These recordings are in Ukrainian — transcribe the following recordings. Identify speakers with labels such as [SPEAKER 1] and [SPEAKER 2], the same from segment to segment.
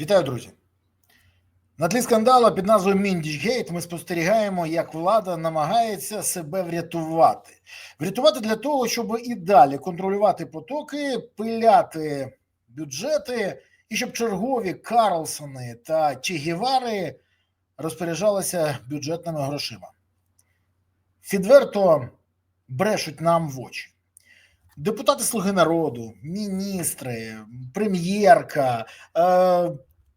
[SPEAKER 1] Вітаю, друзі. На тлі скандалу під назвою Міндічгейт ми спостерігаємо, як влада намагається себе врятувати. Врятувати для того, щоб і далі контролювати потоки, пиляти бюджети, і щоб чергові Карлсони та Чегівари розпоряджалися бюджетними грошима. Відверто брешуть нам в очі. Депутати Слуги народу, міністри, прем'єрка,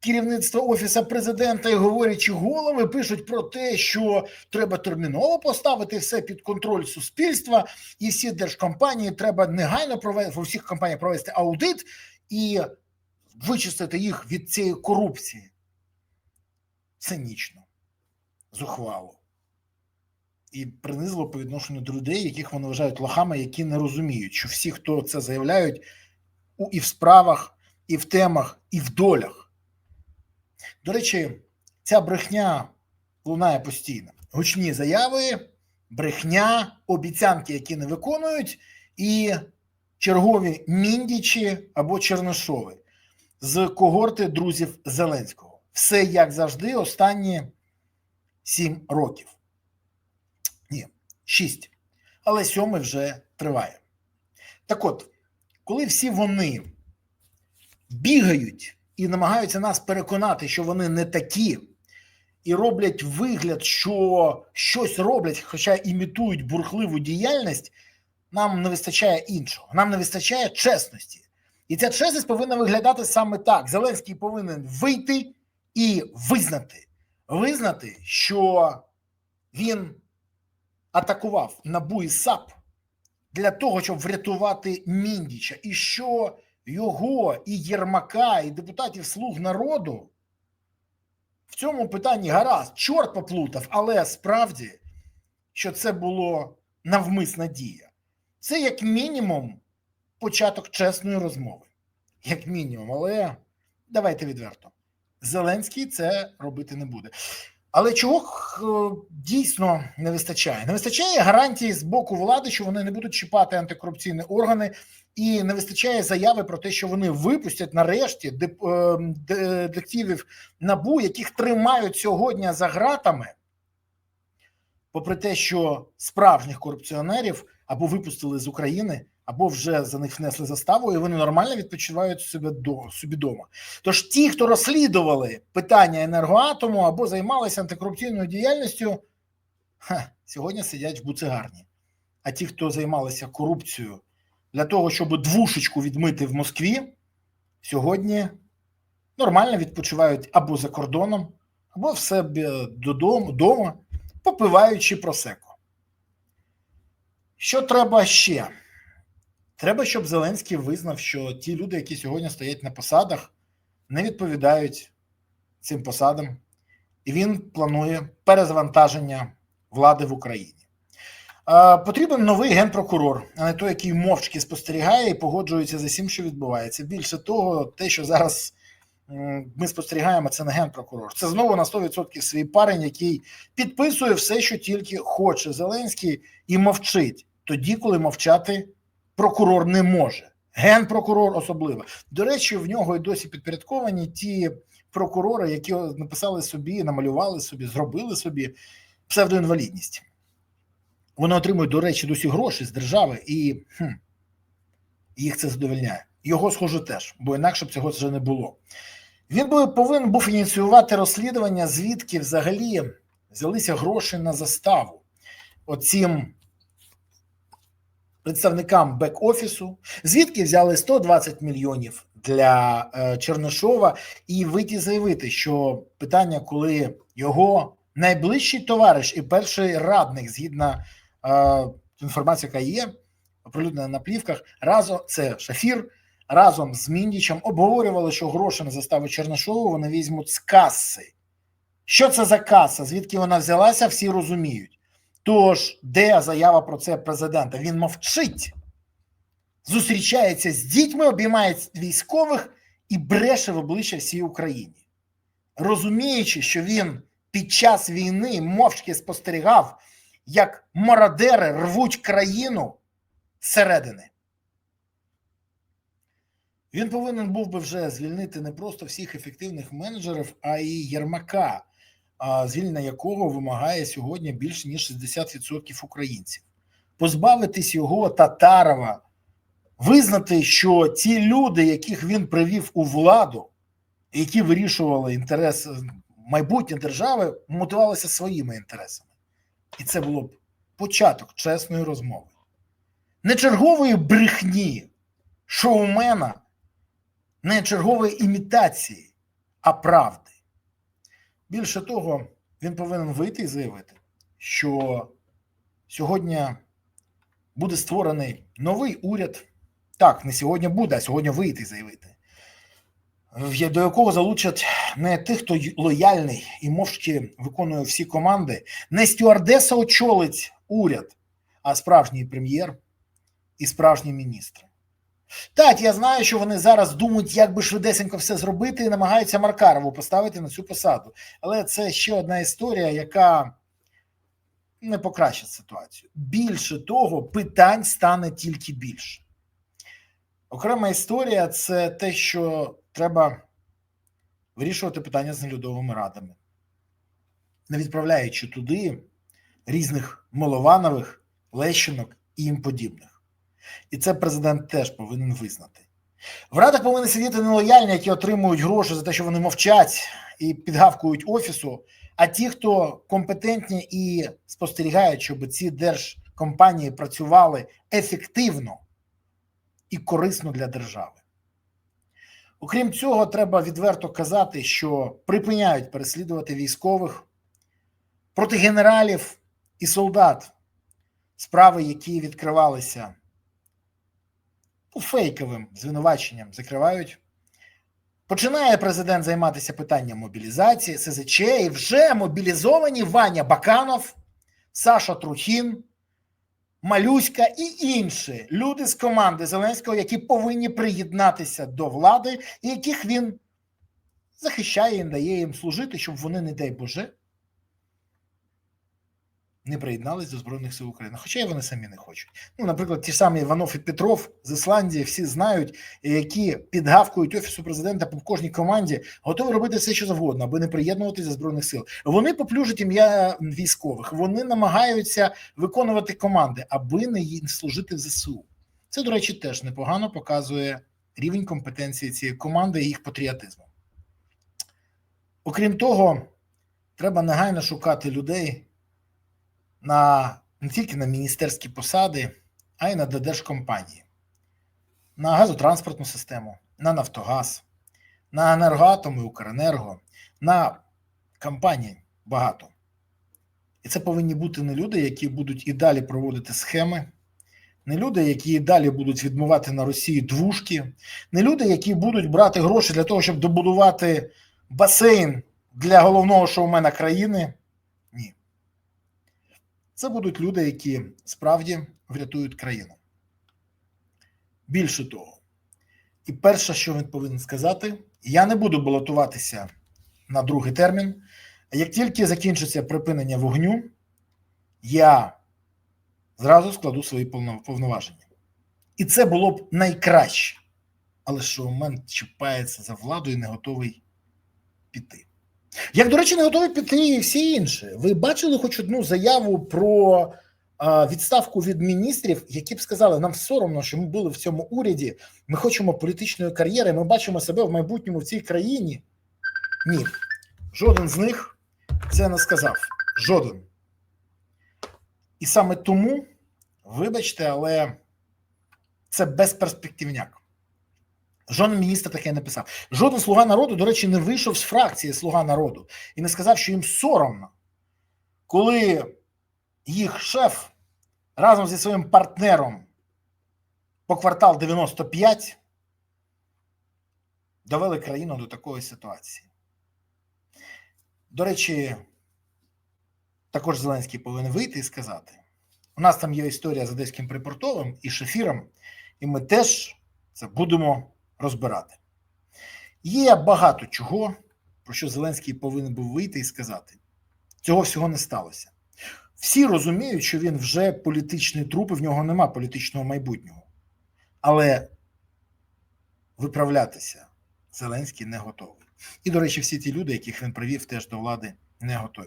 [SPEAKER 1] керівництво офісу президента і говорячи голови пишуть про те, що треба терміново поставити все під контроль суспільства, і всі держкомпанії треба негайно провести в усіх компаніях провести аудит і вичистити їх від цієї корупції. Цинічно, зухвало. І принизливо по відношенню до людей, яких вони вважають лохами, які не розуміють, що всі, хто це заявляють, і в справах, і в темах, і в долях. До речі, ця брехня лунає постійно. Гучні заяви, брехня, обіцянки, які не виконують, і чергові міндічі або чернишови з когорти друзів Зеленського. Все як завжди, останні сім років. Ні, шість. Але сьомий вже триває. Так от, коли всі вони бігають і намагаються нас переконати, що вони не такі, і роблять вигляд, що щось роблять, хоча імітують бурхливу діяльність, нам не вистачає іншого. Нам не вистачає чесності. І ця чесність повинна виглядати саме так. Зеленський повинен вийти і визнати, визнати, що він атакував НАБУ і САП для того, щоб врятувати Міндіча, і що його і Єрмака, і депутатів Слуг народу в цьому питанні гаразд, чорт поплутав, але справді, що це було навмисна дія. Це як мінімум початок чесної розмови. Як мінімум, але давайте відверто. Зеленський це робити не буде. Але чого е, дійсно не вистачає? Не вистачає гарантії з боку влади, що вони не будуть чіпати антикорупційні органи, і не вистачає заяви про те, що вони випустять нарешті е, детективів набу, яких тримають сьогодні за ґратами, попри те, що справжніх корупціонерів або випустили з України, або вже за них внесли заставу, і вони нормально відпочивають себе до собі дома. Тож ті, хто розслідували питання енергоатому або займалися антикорупційною діяльністю, ха, сьогодні сидять в буцегарні. А ті, хто займалися корупцією для того, щоб двушечку відмити в Москві, сьогодні нормально відпочивають або за кордоном, або в себе додому, дома, попиваючи просеко. Що треба ще? Треба, щоб Зеленський визнав, що ті люди, які сьогодні стоять на посадах, не відповідають цим посадам, і він планує перезавантаження влади в Україні. Е, Потрібен новий генпрокурор, а не той, який мовчки спостерігає і погоджується за всім, що відбувається. Більше того, те, що зараз ми спостерігаємо, це не генпрокурор. Це знову на 100% свій парень, який підписує все, що тільки хоче Зеленський, і мовчить тоді, коли мовчати прокурор не може. Генпрокурор особливо. До речі, в нього і досі підпорядковані ті прокурори, які написали собі, намалювали собі, зробили собі псевдоінвалідність. Вони отримують, до речі, досі гроші з держави, і хм, їх це задовольняє. Його, схоже, теж, бо інакше б цього вже не було. Він би повинен був ініціювати розслідування, звідки взагалі взялися гроші на заставу. Оцім представникам бек-офісу, звідки взяли 120 мільйонів для е, Чернишова, і вийти заявити, що питання, коли його найближчий товариш і перший радник, згідно е, інформації, яка є, оприлюднена на плівках, разом це Шафір. Разом з Міндічем обговорювали, що гроші на заставу Чернишову вони візьмуть з каси. Що це за каса? Звідки вона взялася, всі розуміють. Тож, де заява про це президента? Він мовчить, зустрічається з дітьми, обіймає військових і бреше в обличчя всій Україні, розуміючи, що він під час війни мовчки спостерігав, як мародери рвуть країну зсередини. Він повинен був би вже звільнити не просто всіх ефективних менеджерів, а й Єрмака, звільнення якого вимагає сьогодні більше ніж 60% українців. Позбавитись його Татарова, визнати, що ті люди, яких він привів у владу, які вирішували інтерес майбутнє держави, мотивувалися своїми інтересами. І це було б початок чесної розмови. Не чергової брехні, шоумена, не чергової імітації, а правди. Більше того, він повинен вийти і заявити, що сьогодні буде створений новий уряд. Так, не сьогодні буде, а сьогодні вийти і заявити, до якого залучать не тих, хто лояльний і мовчки виконує всі команди, не стюардеса очолить уряд, а справжній прем'єр і справжні міністри. Так, я знаю, що вони зараз думають, як би швидесенько все зробити, і намагаються Маркарову поставити на цю посаду. Але це ще одна історія, яка не покращить ситуацію. Більше того, питань стане тільки більше. Окрема історія це те, що треба вирішувати питання з нелюдовими радами, не відправляючи туди різних Милованових, Лещинок і їм подібних. І це президент теж повинен визнати. В радах повинні сидіти нелояльні, які отримують гроші за те, що вони мовчать і підгавкують офісу, а ті, хто компетентні і спостерігають, щоб ці держкомпанії працювали ефективно і корисно для держави. Окрім цього, треба відверто казати, що припиняють переслідувати військових проти генералів і солдат, справи, які відкривалися ну, фейковим звинуваченням, закривають. Починає президент займатися питанням мобілізації, СЗЧ, і вже мобілізовані Ваня Баканов, Саша Трухін, Малюська і інші люди з команди Зеленського, які повинні приєднатися до влади, і яких він захищає і дає їм служити, щоб вони, не дай Боже, не приєднались до Збройних сил України. Хоча й вони самі не хочуть. Ну, наприклад, ті самі Іванов і Петров з Ісландії всі знають, які підгавкують офісу президента по кожній команді, готові робити все, що завгодно, аби не приєднуватися до збройних сил. Вони поплюжать ім'я військових, вони намагаються виконувати команди, аби не служити в ЗСУ. Це, до речі, теж непогано показує рівень компетенції цієї команди і їх патріотизму. Окрім того, треба негайно шукати людей на не тільки на міністерські посади, а й на держкомпанії, на газотранспортну систему, на Нафтогаз, на енергоатом і Укренерго, на компанії багато. І це повинні бути не люди, які будуть і далі проводити схеми, не люди, які і далі будуть відмивати на Росії двушки, не люди, які будуть брати гроші для того, щоб добудувати басейн для головного шоумена країни. Це будуть люди, які справді врятують країну. Більше того, і перше, що він повинен сказати, я не буду балотуватися на другий термін. Як тільки закінчиться припинення вогню, я зразу складу свої повноваження. І це було б найкраще. Але шоумен чіпається за владу і не готовий піти. Як, до речі, не готові піти і всі інші. Ви бачили хоч одну заяву про відставку від міністрів, які б сказали, нам соромно, що ми були в цьому уряді, ми хочемо політичної кар'єри, ми бачимо себе в майбутньому в цій країні. Ні, жоден з них це не сказав. Жоден. І саме тому, вибачте, але це безперспективняк. Жоден міністр таке не писав. Жоден слуга народу, до речі, не вийшов з фракції Слуга народу і не сказав, що їм соромно, коли їх шеф разом зі своїм партнером по квартал 95 довели країну до такої ситуації. До речі, також Зеленський повинен вийти і сказати: у нас там є історія з одеським припортовим і шефіром, і ми теж це будемо розбирати. Є багато чого, про що Зеленський повинен був вийти і сказати. Цього всього не сталося. Всі розуміють, що він вже політичний труп, і в нього нема політичного майбутнього. Але виправлятися Зеленський не готовий. І, до речі, всі ті люди, яких він привів теж до влади, не готові.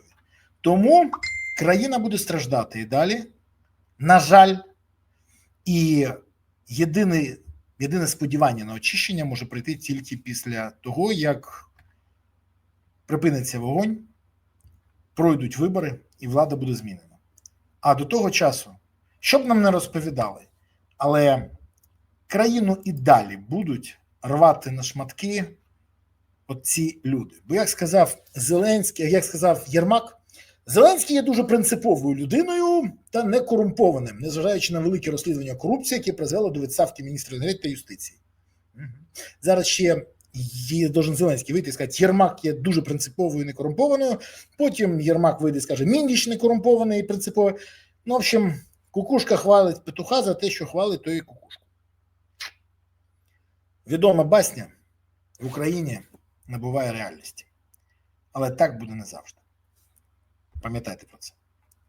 [SPEAKER 1] Тому країна буде страждати і далі. На жаль, і єдине, єдине сподівання на очищення може прийти тільки після того, як припиниться вогонь, пройдуть вибори, і влада буде змінена. А до того часу, що б нам не розповідали, але країну і далі будуть рвати на шматки оці люди. Бо, як сказав Зеленський, як сказав Єрмак, Зеленський є дуже принциповою людиною та не корумпованим, незважаючи на великі розслідування корупції, які призвели до відставки міністра енергетики та юстиції. Зараз ще є должен Зеленський вийти і сказати, Єрмак є дуже принциповою і некорумпованою. Потім Єрмак вийде і скаже, Міндіч некорумпований і принциповий. Ну, в общем, кукушка хвалить петуха за те, що хвалить, то кукушку. Відома басня в Україні набуває реальності. Але так буде не завжди. Пам'ятайте про це.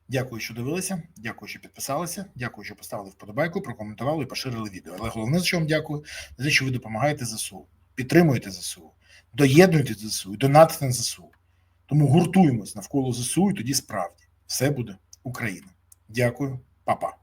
[SPEAKER 1] Дякую, що дивилися. Дякую, що підписалися. Дякую, що поставили вподобайку, прокоментували і поширили відео. Але головне, за що вам дякую, за що ви допомагаєте ЗСУ, підтримуєте ЗСУ, доєднуєте ЗСУ донатите на ЗСУ. Тому гуртуємось навколо ЗСУ, і тоді справді все буде Україна. Дякую, па-па.